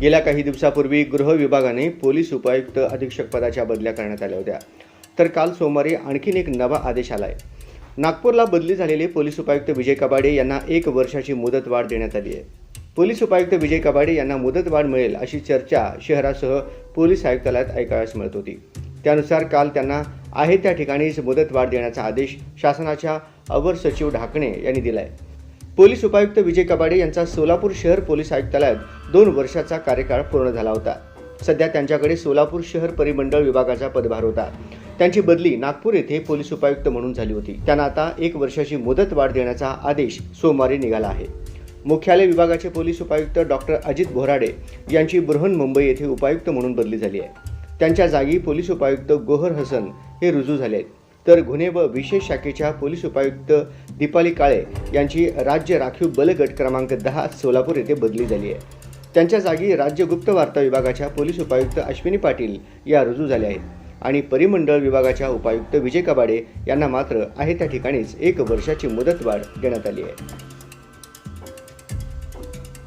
गेल्या काही दिवसापूर्वी गृह विभागाने पोलीस उपायुक्त अधीक्षक पदाच्या बदल्या करण्यात आल्या होत्या. तर काल सोमवारी आणखीन एक नवा आदेश आलाय. नागपूरला बदली झालेले पोलीस उपायुक्त विजय कबाडे यांना एक वर्षाची मुदतवाढ देण्यात आली आहे. पोलीस उपायुक्त विजय कबाडे यांना मुदतवाढ मिळेल अशी चर्चा शहरासह पोलीस आयुक्तालयात ऐकाव्यास मिळत होती. त्यानुसार काल त्यांना आहे त्या ठिकाणीच मुदतवाढ देण्याचा आदेश शासनाच्या अवर सचिव ढाकणे यांनी दिलाय. पोलीस उपायुक्त विजय कबाडे यांचा सोलापूर शहर पोलीस आयुक्तालयात दोन वर्षाचा कार्यकाळ पूर्ण झाला होता. सध्या त्यांच्याकडे सोलापूर शहर परिमंडळ विभागाचा पदभार होता. त्यांची बदली नागपूर येथे पोलीस उपायुक्त म्हणून झाली होती. त्यांना आता एक वर्षाची मुदत वाढ देण्याचा आदेश सोमवारी निघाला आहे. मुख्यालय विभागाचे पोलीस उपायुक्त डॉक्टर अजित भोराडे यांची बृहन मुंबई येथे उपायुक्त म्हणून बदली झाली आहे. त्यांच्या जागी पोलीस उपायुक्त गोहर हसन हे रुजू झाले आहेत. तर गुन्हे व विशेष शाखेच्या पोलीस उपायुक्त दीपाली काळे यांची राज्य राखीव बलगट क्रमांक दहा सोलापूर येथे बदली झाली आहे. त्यांच्या जागी राज्य गुप्त वार्ता विभागाच्या पोलीस उपायुक्त अश्विनी पाटील या रुजू झाल्या आहेत आणि परिमंडळ विभागाच्या उपायुक्त विजय कबाडे यांना मात्र आहे त्या ठिकाणीच एक वर्षाची मुदतवाढ देण्यात आली आहे.